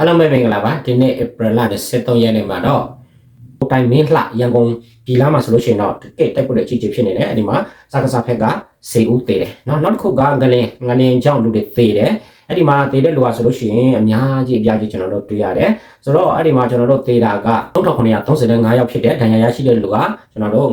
အားလုံးပဲမင်္ဂလာပါဒီနေ့ April လ23ရက်နေ့မှာတော့တိုင်းမင်းလှရန်ကုန်ပြည်လားမှာဆိုလို့ရှိရင်တော့တကယ့်တိုက်ပွဲတွေအကြီးကြီးဖြစ်နေတယ်အဲ့ဒီမှာစကားစားဖက်ကစေဦးသေးတယ်နော်နောက်တစ်ခုကငလင်ငလင်ကြောင့်လူတွေသေးတယ်အဲ့ဒီမှာသေးတဲ့လူကဆိုလို့ရှိရင်အများကြီးအပြားကြီးကျွန်တော်တို့တွေ့ရတယ်ဆိုတော့အဲ့ဒီမှာကျွန်တော်တို့သေးတာက3935ယောက်ဖြစ်တယ်ဒဏ်ရာရရှိတဲ့လူကကျွန်တော်တို့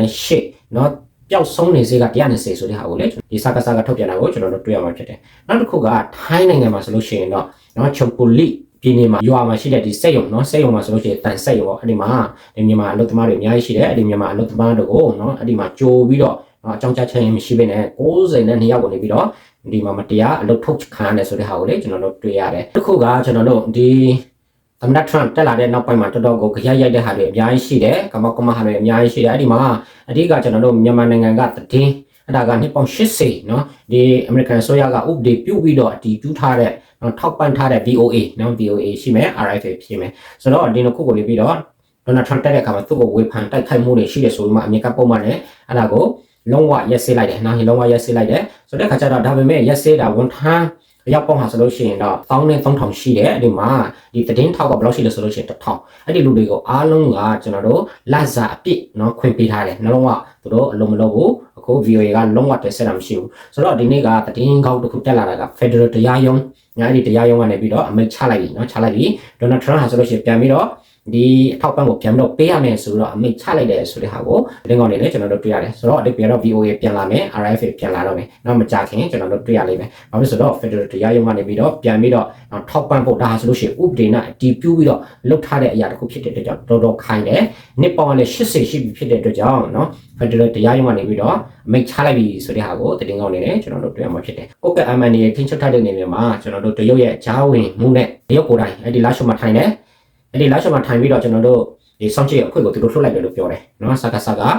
9108နော်ပျောက်ဆုံးနေစေက120ဆိုတဲ့ဟာကိုလေဒီစကားစားကထုတ်ပြန်တာကိုကျွန်တော်တို့တွေ့ရမှာဖြစ်တယ်နောက်တစ်ခုကထိုင်းနိုင်ငံမှာဆိုလို့ရှိရင်တော့ နော်ချိုကိုလီပြည်နယ်မှာရွာမှာရှိတဲ့ဒီစက်ရုံနော်စက်ရုံမှာဆိုလို့ရှိရင်တန်စက်ရုံပေါ့အဲ့ဒီမှာဒီမြန်မာအလုပ်သမားတွေအများကြီးရှိတယ်အဲ့ဒီမြန်မာအလုပ်သမားတွေကိုနော်အဲ့ဒီမှာကြိုပြီးတော့အကြောင်းကြားချက်မရှိဘဲနဲ့60နဲ့2ယောက်ကိုနေပြီးတော့ဒီမှာမတရားအလုပ်ထုတ်ခံရတယ်ဆိုတဲ့ဟာကိုလေကျွန်တော်တို့တွေ့ရတယ်တစ်ခုကကျွန်တော်တို့ဒီသမ္မတထရန့်တက်လာတဲ့နောက်ပိုင်းမှာတော်တော်ကိုကြရရိုက်တဲ့ဟာတွေအများကြီးရှိတယ်ကမကမဟာတွေအများကြီးရှိတယ်အဲ့ဒီမှာအဓိကကျွန်တော်တို့မြန်မာနိုင်ငံကတည်င်း အဲ့ဒါကနှစ်ပေါင်း80နော်ဒီအမေရိကန်ဆိုရကဥပဒေပြုပြီးတော့ဒီပြုထားတဲ့နော်ထောက်ပံ့ထားတဲ့ VOA နော် VOA ရှိမယ် RFA ဖြစ်မယ်ဆိုတော့ဒီနှစ်ခုကိုလေးပြီးတော့ဒေါ်နယ်ထရန့်တက်တဲ့အခါမှာသူ့ကိုဝေဖန်တိုက်ခိုက်မှုတွေရှိတယ်ဆိုပြီးမှအမြင်ကပုံမှန်နဲ့အဲ့ဒါကိုလုံးဝရက်စေးလိုက်တယ်နော်လုံးဝရက်စေးလိုက်တယ်ဆိုတဲ့အခါကျတော့ဒါပေမဲ့ရက်စေးတာဝန်ထမ်းရောက်ပေါင်းဟာဆိုလို့ရှိရင်တော့တောင်းနဲ့3000ရှိတယ်အဲ့ဒီမှာဒီသတင်းထောက်ကဘယ်လောက်ရှိလဲဆိုလို့ရှိရင်1000အဲ့ဒီလူတွေကိုအားလုံးကကျွန်တော်တို့လစာအပြစ်နော်ခွင့်ပေးထားတယ်နှလုံးဝသူတို့အလုံးမလုံးဘူး အခု VOA ကလုံးဝတက်ဆက်တာမရှိဘူးဆိုတော့ဒီနေ့ကသတင်းကောက်တစ်ခုတက်လာတာက Federal တရားရုံးညာဒီတရားရုံးကနေပြီးတော့အမိန့်ချလိုက်ပြီเนาะချလိုက်ပြီဒေါ်နယ်ထရန့်ဟာဆိုလို့ရှိရင်ပြန်ပြီးတော့ ဒီအထောက်ပံ့ကိုပြန်တော့ပေးရမယ်ဆိုတော့အမိန့်ချလိုက်တယ်ဆိုတဲ့ဟာကိုတင်းကောင်နေနဲ့ကျွန်တော်တို့တွေ့ရတယ်ဆိုတော့အဲ့ဒီပြန်တော့ VOA ပြန်လာမယ် RFA ပြန်လာတော့မယ်နောက်မကြခင်ကျွန်တော်တို့တွေ့ရလိမ့်မယ်ဘာဖြစ်ဆိုတော့ Federal တရားရုံးကနေပြီးတော့ပြန်ပြီးတော့ထောက်ပံ့ဖို့ဒါဆိုလို့ရှိရင်ဥပဒေနဲ့အတည်ပြုပြီးတော့လုပ်ထားတဲ့အရာတစ်ခုဖြစ်တဲ့အတွက်ကြောင့်တော်တော်ခိုင်တယ်နှစ်ပေါင်းလည်း80ရှိပြီဖြစ်တဲ့အတွက်ကြောင့်နော် Federal တရားရုံးကနေပြီးတော့အမိန့်ချလိုက်ပြီဆိုတဲ့ဟာကိုတင်းကောင်နေနဲ့ကျွန်တော်တို့တွေ့ရမှာဖြစ်တယ်ကိုက MNA ခင်းချုပ်ထားတဲ့နေရာမှာကျွန်တော်တို့တရုတ်ရဲ့ဂျာဝင်မှုနဲ့တရုတ်ကိုယ်တိုင်အဲ့ဒီလာရှုံမှာထိုင်တယ် အဲ့ဒီလာရှုံမှာထိုင်ပြီးတော့ကျွန်တော်တို့ဒီစောင့်ကြည့်အခွင့်ကိုသူတို့ထုတ်လိုက်တယ်လို့ပြောတယ်နော်စကားစကား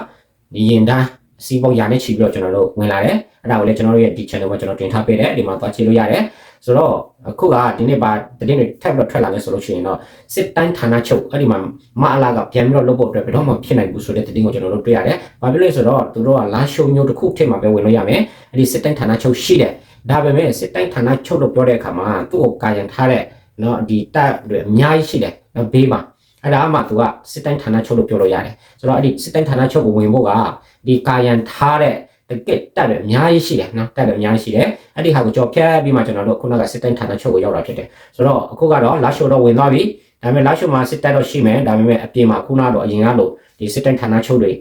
ဒီရင်တန်းစီးပေါက်ရာနဲ့ချီပြီးတော့ကျွန်တော်တို့ဝင်လာတယ်အဲ့ဒါကိုလည်းကျွန်တော်တို့ရဲ့ဒီ channel မှာကျွန်တော်တင်ထားပေးတယ်ဒီမှာသွားကြည့်လို့ရတယ်ဆိုတော့အခုကဒီနေ့ပါတင်းတွေထပ်ပြီးတော့ထွက်လာလဲဆိုလို့ရှိရင်တော့စစ်တိုင်းဌာနချုပ်အဲ့ဒီမှာမအလာကပြန်ပြီးတော့လုပ်ဖို့အတွက်ဘယ်တော့မှဖြစ်နိုင်ဘူးဆိုတဲ့တင်းကိုကျွန်တော်တို့တွေ့ရတယ်။ဘာဖြစ်လဲဆိုတော့သူတို့ကလာရှုံမျိုးတစ်ခုထည့်မှာပဲဝင်လို့ရမယ်။အဲ့ဒီစစ်တိုင်းဌာနချုပ်ရှိတယ်။ဒါပေမဲ့စစ်တိုင်းဌာနချုပ်လို့ပြောတဲ့အခါမှာသူ့ကိုကာယံထားတဲ့ နော်ဒီတပ်တွေအများကြီးရှိတယ်။နော်ဘေးမှာအဲ့ဒါမှသူကစစ်တိုင်းဌာနချုပ်လို့ပြောလို့ရတယ်။ဆိုတော့အဲ့ဒီစစ်တိုင်းဌာနချုပ်ကိုဝင်ဖို့ကဒီကာယံထားတဲ့တကက်တက်တယ်အများကြီးရှိတယ်နော်တက်တယ်အများကြီးရှိတယ်အဲ့ဒီဟာကိုကြော်ဖြတ်ပြီးမှကျွန်တော်တို့ခုနကစစ်တိုင်းဌာနချုပ်ကိုရောက်တာဖြစ်တယ်ဆိုတော့အခုကတော့လာရှိုတော့ဝင်သွားပြီဒါပေမဲ့လာရှိုမှာစစ်တပ်တော့ရှိမယ်ဒါပေမဲ့အပြင်မှာခုနကတော့အရင်ကလို့ဒီစစ်တိုင်းဌာနချုပ်တွေ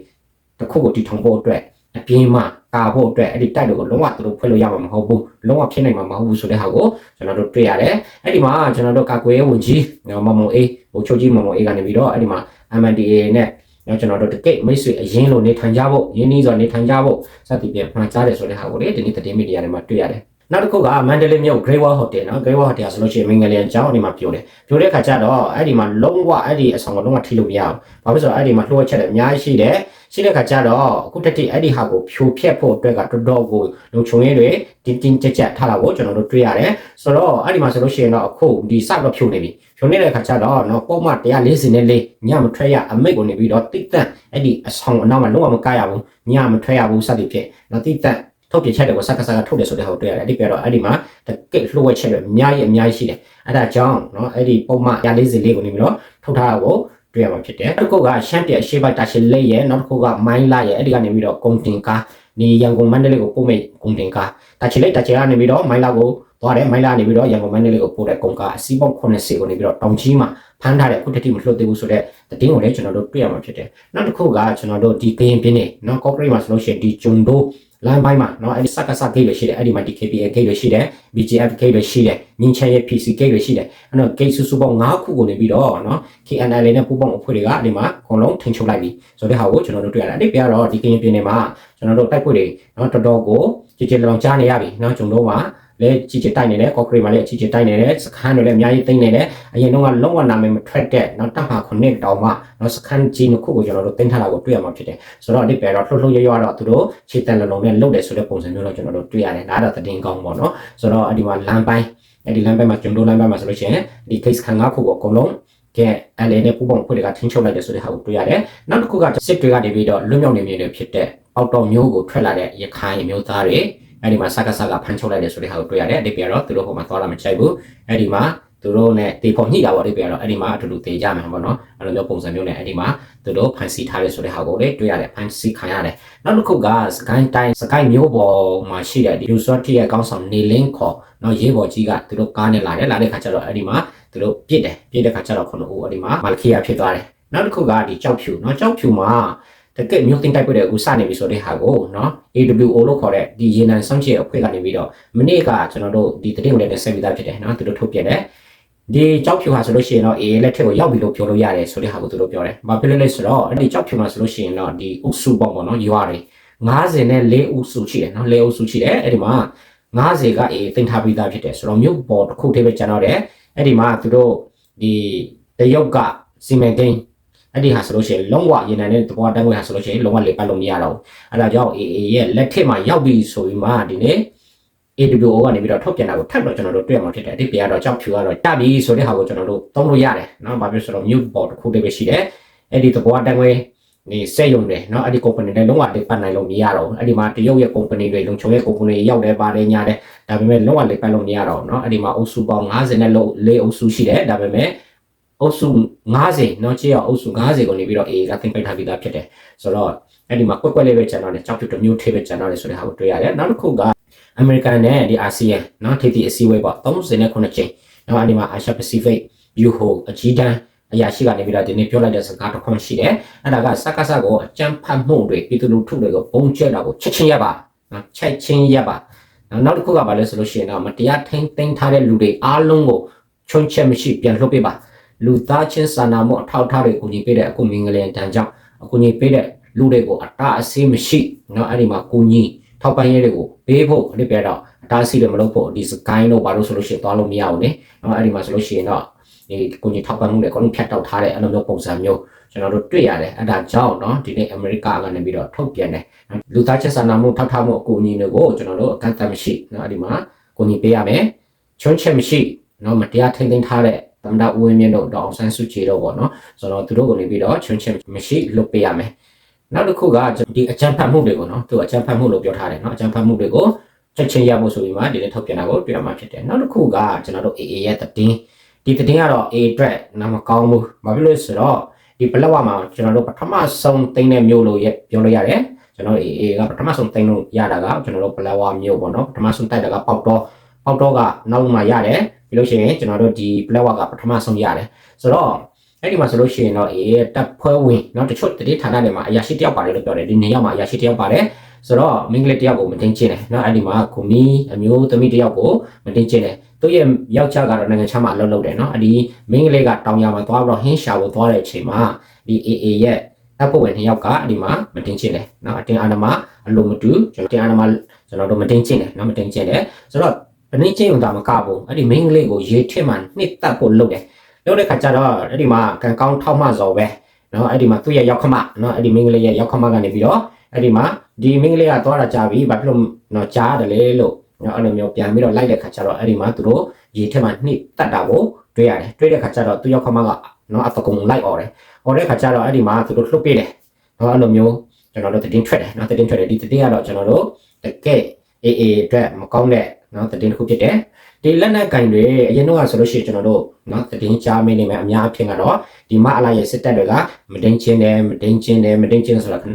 တစ်ခုကိုတည်ထောင်ဖို့အတွက်အပြင်မှာ ကာဖို့အတွက်အဲ့ဒီတိုက်တွေကိုလုံးဝသူတို့ဖွင့်လို့ရမှာမဟုတ်ဘူးလုံးဝဖြစ်နိုင်မှာမဟုတ်ဘူးဆိုတဲ့ဟာကိုကျွန်တော်တို့တွေ့ရတယ်အဲ့ဒီမှာကျွန်တော်တို့ကာကွယ်ရေးဝန်ကြီးမမုံအေးဟိုချုပ်ကြီးမမုံအေးကနေပြီးတော့အဲ့ဒီမှာ MNDAA နဲ့နော်ကျွန်တော်တို့တကိတ်မိတ်ဆွေအရင်လိုနေထိုင်ကြဖို့ရင်းနှီးစွာနေထိုင်ကြဖို့စသဖြင့်မှန်ကြားတယ်ဆိုတဲ့ဟာကိုလေဒီနေ့သတင်းမီဒီယာတွေမှာတွေ့ရတယ်နောက်တစ်ခုကမန္တလေးမြို့ Great Wall Hotel နော် Great Wall Hotel ဆိုလို့ရှိရင်မင်္ဂလင်ကျောင်းဒီမှာပြောတယ်ပြောတဲ့ခါကျတော့အဲ့ဒီမှာလုံးဝအဲ့ဒီအဆောင်ကလုံးဝထိလို့မရအောင်ဘာဖြစ်လို့ဆိုတော့အဲ့ဒီမှာလှုပ်ချက်တယ်အများကြီးရှိတယ် ရှိတဲ့ခါကျတော့အခုတက်တိအဲ့ဒီဟာကိုဖြိုဖျက်ဖို့အတွက်ကတော်တော်ကိုလုံခြုံရေးတွေတင်းတင်းကြပ်ကြပ်ထားတာကိုကျွန်တော်တို့တွေ့ရတယ်ဆိုတော့အဲ့ဒီမှာဆိုလို့ရှိရင်တော့အခုဒီစတော့ဖြိုနေပြီဖြိုနေတဲ့ခါကျတော့နော်ပုံမှန်140နဲ့လေးညမထွက်ရအမိတ်ကိုနေပြီးတော့တိတ်တန့်အဲ့ဒီအဆောင်အနောက်မှာလုံးဝမကရဘူးညမထွက်ရဘူးစသည်ဖြင့်နော်တိတ်တန့်ထုတ်ပြချက်တွေကိုစက္ကစကထုတ်တယ်ဆိုတဲ့ဟိုတွေ့ရတယ်အဲ့ဒီပြတော့အဲ့ဒီမှာတကိတ်လှုပ်ဝက်ချက်တွေအများကြီးအများကြီးရှိတယ်အဲ့ဒါကြောင့်နော်အဲ့ဒီပုံမှန်140လေးကိုနေပြီးတော့ထုတ်ထားတာကို တွေ့ရမှာဖြစ်တယ်တစ်ခုကရှမ်းပြည်အရှေ့ဘက်တာရှစ်လိတ်ရဲ့နောက်တစ်ခုကမိုင်းလာရဲ့အဲ့ဒီကနေပြီးတော့ကုံတင်ကားနေရန်ကုန်မန္တလေးကိုပို့မဲ့ကုံတင်ကားတာချစ်လိတ်တာချေကနေပြီးတော့မိုင်းလာကို သွားတယ်မိုင်းလာနေပြီးတော့ရန်ကုန်မန္တလေးကိုပို့တဲ့ကုံကားအစီးပေါင်း80ကိုနေပြီးတော့တောင်ကြီးမှာဖမ်းထားတဲ့အခုတတိမလွှတ်သေးဘူးဆိုတော့တည်င်းကိုလည်းကျွန်တော်တို့တွေ့ရမှာဖြစ်တယ်နောက်တစ်ခုကကျွန်တော်တို့ဒီဂိမ်းပြင်းနေနော်ကော့ဂရိတ်မှာဆိုလို့ရှိရင်ဒီဂျွန်ဒိုလမ်းပိုင်းမှာเนาะအဲ့ဒီစက္ကစဂိတ်တွေရှိတယ်အဲ့ဒီမှာဒီ KPA ဂိတ်တွေရှိတယ် BGF ဂိတ်တွေရှိတယ်မြင်းချဲရဲ့ PC ဂိတ်တွေရှိတယ်အဲ့တော့ဂိတ်စုစုပေါင်း9ခုကိုနေပြီးတော့เนาะ KNL နဲ့ပူးပေါင်းအဖွဲ့တွေကအဲ့ဒီမှာအကုန်လုံးထိန်ချုပ်လိုက်ပြီဆိုတဲ့ဟာကိုကျွန်တော်တို့တွေ့ရတယ်အဲ့ဒီပြတော့ဒီကရင်ပြည်နယ်မှာကျွန်တော်တို့တိုက်ပွဲတွေเนาะတော်တော်ကိုကြည်ကြည်လောင်ကြားနေရပြီเนาะကျွန်တော်တို့မှာ လဲချီချီတိုက်နေတယ်ကော့ကရီမှာလည်းချီချီတိုက်နေတယ်စခန်းတွေလည်းအများကြီးသိမ်းနေတယ်အရင်တော့ကလုံးဝနာမည်မထွက်တဲ့နောက်တပ်မှာခုနှစ်တောင်မှနော်စခန်းကြီးနှစ်ခုကိုကျွန်တော်တို့သိမ်းထားတာကိုတွေ့ရမှာဖြစ်တယ်ဆိုတော့အဒီပဲတော့လှုပ်လှုပ်ရွရွတော့သူတို့ခြေတန်လုံးလုံးနဲ့လှုပ်တယ်ဆိုတဲ့ပုံစံမျိုးတော့ကျွန်တော်တို့တွေ့ရတယ်ဒါတော့သတင်းကောင်းပေါ့နော်ဆိုတော့အဒီမှာလမ်းပိုင်းအဲ့ဒီလမ်းပိုင်းမှာကျွန်တော်လမ်းပိုင်းမှာဆိုလို့ရှိရင်ဒီ case ခံငါခုကိုအကုန်လုံးကဲအလဲနဲ့ပူပေါင်းဖွဲ့တွေကထင်းချုပ်လိုက်တယ်ဆိုတဲ့ဟာကိုတွေ့ရတယ်နောက်တစ်ခုကစစ်တွေကနေပြီးတော့လွတ်မြောက်နေမြေတွေဖြစ်တဲ့အောက်တော်မျိုးကိုထွက်လာတဲ့ရခိုင်မျိုးသားတွေ အဲ့ဒီမှာစကားစကားဖမ်းချုပ်လိုက်တယ်ဆိုတဲ့ဟာကိုတွေ့ရတယ်အတိတ်ကတော့သူတို့ဟိုမှာသွားလာမချိုက်ဘူးအဲ့ဒီမှာသူတို့နဲ့တေဖို့ညှိတာပေါ့ဒီပြတော့အဲ့ဒီမှာအတူတူတေကြမှာပေါ့နော်အဲ့လိုမျိုးပုံစံမျိုးနဲ့အဲ့ဒီမှာသူတို့ဖန်ဆီးထားတယ်ဆိုတဲ့ဟာကိုလေတွေ့ရတယ်ဖန်ဆီးခံရတယ်နောက်တစ်ခုကစကိုင်းတိုင်းစကိုင်းမျိုးပေါ်မှာရှိတဲ့ဒီလူစောတိရဲ့ကောင်းဆောင်နေလင်းခေါ်နော်ရေးပေါ်ကြီးကသူတို့ကားနဲ့လာတယ်လာတဲ့ခါကျတော့အဲ့ဒီမှာသူတို့ပြစ်တယ်ပြစ်တဲ့ခါကျတော့ခုနကအဲ့ဒီမှာမာလခီယာဖြစ်သွားတယ်နောက်တစ်ခုကဒီကြောက်ဖြူနော်ကြောက်ဖြူမှာ တကယ်မျိုးတင်တိုက်ပွဲတဲ့အခုစနေပြီဆိုတဲ့ဟာကိုနော် AWO လို့ခေါ်တဲ့ဒီရေနံစောင့်ကြည့်အဖွဲ့ကနေပြီးတော့မနေ့ကကျွန်တော်တို့ဒီတတိယနဲ့ဆက်ပြီးသားဖြစ်တယ်နော်သူတို့ထုတ်ပြတယ်ဒီကြောက်ဖြူဟာဆိုလို့ရှိရင်တော့အေးလက်ထက်ကိုရောက်ပြီလို့ပြောလို့ရတယ်ဆိုတဲ့ဟာကိုသူတို့ပြောတယ်။ဘာဖြစ်လဲလဲဆိုတော့အဲ့ဒီကြောက်ဖြူမှာဆိုလို့ရှိရင်တော့ဒီအုပ်စုပေါ့ပေါ့နော်ရွာတွေ90နဲ့4အုပ်စုရှိတယ်နော်4အုပ်စုရှိတယ်အဲ့ဒီမှာ90ကအေးတင်ထားပြီးသားဖြစ်တယ်ဆိုတော့မြို့ပေါ်တစ်ခုတည်းပဲကျွန်တော်တယ်အဲ့ဒီမှာသူတို့ဒီတရုတ်ကစီမံကိန်း အဲ့ဒီဟာဆိုလို့ရှိရင်လုံးဝရေနံနဲ့တဘောတန်းခွေဟာဆိုလို့ရှိရင်လုံးဝလေပတ်လို့မရတော့ဘူးအဲ့ဒါကြောင့်အေးအေးရဲ့လက်ထက်မှာရောက်ပြီဆိုပြီးမှဒီနေ့ AWO ကနေပြီးတော့ထုတ်ပြန်တာကိုထပ်တော့ကျွန်တော်တို့တွေ့မှာဖြစ်တယ်အတိတ်ပြကတော့ကြောက်ဖြူကတော့တပြီဆိုတဲ့ဟာကိုကျွန်တော်တို့သုံးလို့ရတယ်เนาะဘာဖြစ်ဆိုတော့ mute board တစ်ခုတည်းပဲရှိတယ်အဲ့ဒီသဘောတန်းခွေနေစက်ရုံတွေเนาะအဲ့ဒီ company တွေလုံးဝလေပတ်နိုင်လို့မရတော့ဘူးအဲ့ဒီမှာတရုတ်ရဲ့ company တွေလုံခြုံရဲ့ company တွေရောက်တယ်ပါတယ်ညာတယ်ဒါပေမဲ့လုံးဝလေပတ်လို့မရတော့ဘူးเนาะအဲ့ဒီမှာအုပ်စုပေါင်း90နဲ့လို့၄အုပ်စုရှိတယ်ဒါပေမဲ့ အုပ်စု90နော်ချေရအုပ်စု90ကိုနေပြီးတော့ AA ကသင်ပိတ်ထားပြီးသားဖြစ်တယ်ဆိုတော့အဲ့ဒီမှာကွက်ကွက်လေးပဲကျန်တော့တယ်ကြောက်ဖြူတစ်မျိုးထိပဲကျန်တော့တယ်ဆိုတဲ့ဟာကိုတွေ့ရတယ်နောက်တစ်ခုကအမေရိကန်နဲ့ဒီ ASEAN နော်ထိပ်သီးအစည်းအဝေးပေါ့39ချိန်နော်အဲ့ဒီမှာ Asia Pacific UHO အကြီးတန်းအရာရှိကနေပြီးတော့ဒီနေ့ပြောလိုက်တဲ့စကားတစ်ခွန်းရှိတယ်အဲ့ဒါကစကားစကိုအကြမ်းဖက်မှုတွေပြည်သူလူထုတွေကိုပုံကျက်တာကိုချက်ချင်းရပါနော်ချက်ချင်းရပါနောက်တစ်ခုကဘာလဲဆိုလို့ရှိရင်တော့မတရားထိန်းသိမ်းထားတဲ့လူတွေအားလုံးကိုချုံချက်မရှိပြန်လွှတ်ပေးပါ လူသားချင်းစာနာမှုအထောက်အထားတွေကူညီပေးတဲ့အကူမင်္ဂလာတန်ကြောင့်အကူညီပေးတဲ့လူတွေကိုအတားအဆီးမရှိနော်အဲ့ဒီမှာကူညီထောက်ပံ့ရေးတွေကိုပေးဖို့အဖြစ်ပြတော့အတားအဆီးတွေမလုပ်ဖို့ဒီစကိုင်းတော့ဘာလို့ဆိုလို့ရှိရင်သွားလို့မရဘူးလေနော်အဲ့ဒီမှာဆိုလို့ရှိရင်တော့ဒီကိုကြီးထောက်ပံ့မှုတွေအကုန်လုံးဖြတ်တောက်ထားတဲ့အဲ့လိုမျိုးပုံစံမျိုးကျွန်တော်တို့တွေ့ရတယ်အဲ့ဒါကြောင့်เนาะဒီနေ့အမေရိကကနေပြီးတော့ထုတ်ပြန်တယ်လူသားချင်းစာနာမှုထောက်ထားမှုအကူအညီတွေကိုကျွန်တော်တို့အကန့်အသတ်မရှိเนาะအဲ့ဒီမှာကိုကြီးပေးရမယ်ချွန်းချက်မရှိเนาะမတရားထိမ့်သိမ်းထားတဲ့ သမ္မတဦးဝင်းမြင့်တို့ဒေါအောင်ဆန်းစုကြည်တို့ပေါ့နော်ဆိုတော့သူတို့ကနေပြီးတော့ချွင်းချင်မရှိလွတ်ပေးရမယ်နောက်တစ်ခုကဒီအကြံဖတ်မှုတွေကိုနော်သူအကြံဖတ်မှုလို့ပြောထားတယ်နော်အကြံဖတ်မှုတွေကိုချက်ချင်းရဖို့ဆိုပြီးမှဒီနေ့ထုတ်ပြန်တာကိုတွေ့ရမှာဖြစ်တယ်နောက်တစ်ခုကကျွန်တော်တို့ AA ရဲ့တင်ဒီတင်ကတော့ A အတွက်နာမကောင်းဘူးဘာဖြစ်လို့ဆိုတော့ဒီဘလက်ဝမှာကျွန်တော်တို့ပထမဆုံးတင်တဲ့မျိုးလို့ပြောလို့ရတယ်ကျွန်တော် AA ကပထမဆုံးတင်လို့ရတာကကျွန်တော်တို့ဘလက်ဝမျိုးပေါ့နော်ပထမဆုံးတိုက်တာကပေါက်တော့ပေါက်တော့ကနောက်မှရတယ် ပြီးလို့ရှိရင်ကျွန်တော်တို့ဒီဘလက်ဝကပထမဆုံးရတယ်ဆိုတော့အဲ့ဒီမှာဆိုလို့ရှိရင်တော့ AA တပ်ဖွဲ့ဝင်เนาะတချို့တတိဌာနတွေမှာအရာရှိတယောက်ပါတယ်လို့ပြောတယ်ဒီနေရာမှာအရာရှိတယောက်ပါတယ်ဆိုတော့မင်္ဂလာတယောက်ကိုမတင်ချင်းတယ်เนาะအဲ့ဒီမှာကိုမီအမျိုးသမီးတယောက်ကိုမတင်ချင်းတယ်သူရဲ့ယောက်ျားကတော့နိုင်ငံခြားမှာအလုပ်လုပ်တယ်เนาะအဲ့ဒီမင်းကလေးကတောင်ရမှာသွားပြီးတော့ဟင်းရှာဖို့သွားတဲ့အချိန်မှာဒီ AA ရဲ့တပ်ဖွဲ့ဝင်နှစ်ယောက်ကအဲ့ဒီမှာမတင်ချင်းတယ်เนาะအတင်းအာဏာမအလိုမတူကျွန်တော်တင်အာဏာမကျွန်တော်တို့မတင်ချင်းတယ်เนาะမတင်ချင်းတယ်ဆိုတော့ တနေ့ချင်းုံတာမကဘူးအဲ့ဒီ main ကလေးကိုရေထစ်မှနှစ်တက်ဖို့လုပ်တယ်လုပ်တဲ့ခါကျတော့အဲ့ဒီမှာကံကောင်းထောက်မှစော်ပဲနော်အဲ့ဒီမှာသူ့ရဲ့ရောက်ခမနော်အဲ့ဒီ main ကလေးရဲ့ရောက်ခမကနေပြီးတော့အဲ့ဒီမှာဒီ main ကလေးကသွားတာကြာပြီဘာဖြစ်လို့နော်ကြားတယ်လေလို့နော်အဲ့လိုမျိုးပြန်ပြီးတော့လိုက်တဲ့ခါကျတော့အဲ့ဒီမှာသူတို့ရေထက်မှနှစ်တက်တာကိုတွေ့ရတယ်တွေ့တဲ့ခါကျတော့သူ့ရောက်ခမကနော်အတကုံလိုက်អော်တယ်អော်တဲ့ခါကျတော့အဲ့ဒီမှာသူတို့လှုပ်ပေးတယ်နော်အဲ့လိုမျိုးကျွန်တော်တို့တည်င်းထွက်တယ်နော်တည်င်းထွက်တယ်ဒီတည်င်းကတော့ကျွန်တော်တို့တကယ်အေးအေးအတွက်မကောင်းတဲ့ နော်သတင်းတစ်ခုဖြစ်တယ်ဒီလက်နက်ကင်တွေအရင်တော့ဆိုလို့ရှိရင်ကျွန်တော်တို့နော်သတင်းကြားမိနေမယ်အများအဖြစ်ကတော့ဒီမအလာရဲ့စစ်တပ်တွေကမတင်းချင်းတယ်မတင်းချင်းတယ်မတင်းချင်းဆိုတာခဏ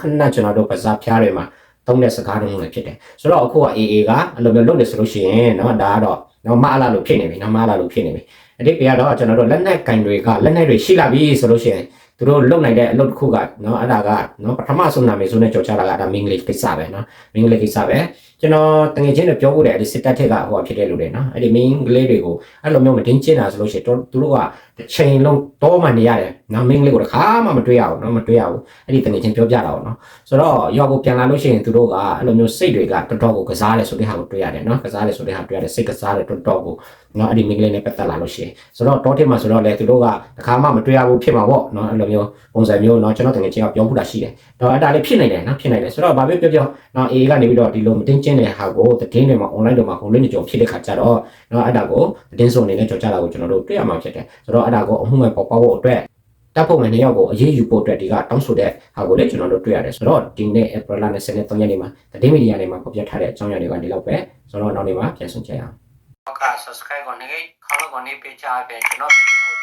ခဏကျွန်တော်တို့ပစာဖျားတွေမှာသုံးတဲ့စကားတွေလည်းဖြစ်တယ်ဆိုတော့အခုက AA ကအဲ့လိုမျိုးလုပ်နေဆိုလို့ရှိရင်နော်ဒါကတော့နော်မအလာလို့ဖြစ်နေပြီနော်မအလာလို့ဖြစ်နေပြီအတိတ်ကတော့ကျွန်တော်တို့လက်နက်ကင်တွေကလက်နက်တွေရှိလာပြီဆိုလို့ရှိရင် သူတို့လုပ်နိုင်တဲ့အလုပ်တစ်ခုကနော်အဲ့ဒါကနော်ပထမဆုံးနာမည်ဆိုနဲ့ကြော်ချတာကဒါမင်္ဂလိပ်ကိစ္စပဲနော်မင်္ဂလိပ်ကိစ္စပဲကျွန်တော်တငယ်ချင်းတွေပြောဖို့တယ်အဲ့ဒီစစ်တပ်ထက်ကဟိုဖြစ်တဲ့လူတွေနော်အဲ့ဒီမင်္ဂလိပ်တွေကိုအဲ့လိုမျိုးမတင်းကျင်းတာဆိုလို့ရှိရင်သူတို့က အချိန်လုံးတော့မှနေရတယ်ငါမင်းလေးကိုတခါမှမတွေ့ရဘူးနော်မတွေ့ရဘူးအဲ့ဒီတငယ်ချင်းပြောပြတာပေါ့နော်ဆိုတော့ရွာကိုပြန်လာလို့ရှိရင်သူတို့ကအဲ့လိုမျိုးစိတ်တွေကတော်တော်ကိုကစားတယ်ဆိုတဲ့ဟာကိုတွေ့ရတယ်နော်ကစားတယ်ဆိုတဲ့ဟာတွေ့ရတယ်စိတ်ကစားတယ်တော်တော်ကိုနော်အဲ့ဒီမင်းလေးနဲ့ပတ်သက်လာလို့ရှိရင်ဆိုတော့တော့ထစ်မှာဆိုတော့လေသူတို့ကတခါမှမတွေ့ရဘူးဖြစ်မှာပေါ့နော်အဲ့လိုမျိုးပုံစံမျိုးနော်ကျွန်တော်တငယ်ချင်းကပြောမှုတာရှိတယ်တော့အဲ့ဒါလေးဖြစ်နေတယ်နော်ဖြစ်နေတယ်ဆိုတော့ဘာပဲပြောပြောနော် AA ကနေပြီးတော့ဒီလိုမတင်းကျင်းတဲ့ဟာကိုတကင်းတွေမှာ online တွေမှာဟိုလိမ့်ကြော်ဖြစ်တဲ့ခါကျတော့နော်အဲ့ဒါကိုတင်းစုံနေနဲ့ကြော်ကြတာကိုကျွန်တော်တို့တွေ့ရမှာဖြစ်တယ်ဆိုတော့အဲ့ဒါကိုအမှုမဲ့ပေါ်ပေါက်ဖို့အတွက်တပ်ဖွဲ့ဝင်နှစ်ယောက်ကိုအရေးယူဖို့အတွက်ဒီကတောင်းဆိုတဲ့ဟာကိုလည်းကျွန်တော်တို့တွေ့ရတယ်ဆိုတော့ဒီနေ့ April 23ရက်နေ့မှာသတင်းမီဒီယာတွေမှာဖော်ပြထားတဲ့အကြောင်းအရာတွေကဒီလောက်ပဲဆိုတော့နောက်နေ့မှာပြန်ဆုံကြရအောင်ဟုတ်ကဲ့ subscribe ကိုနေခေါင်းကိုနေပေးချပေးကျွန်တော်ဗီဒီယို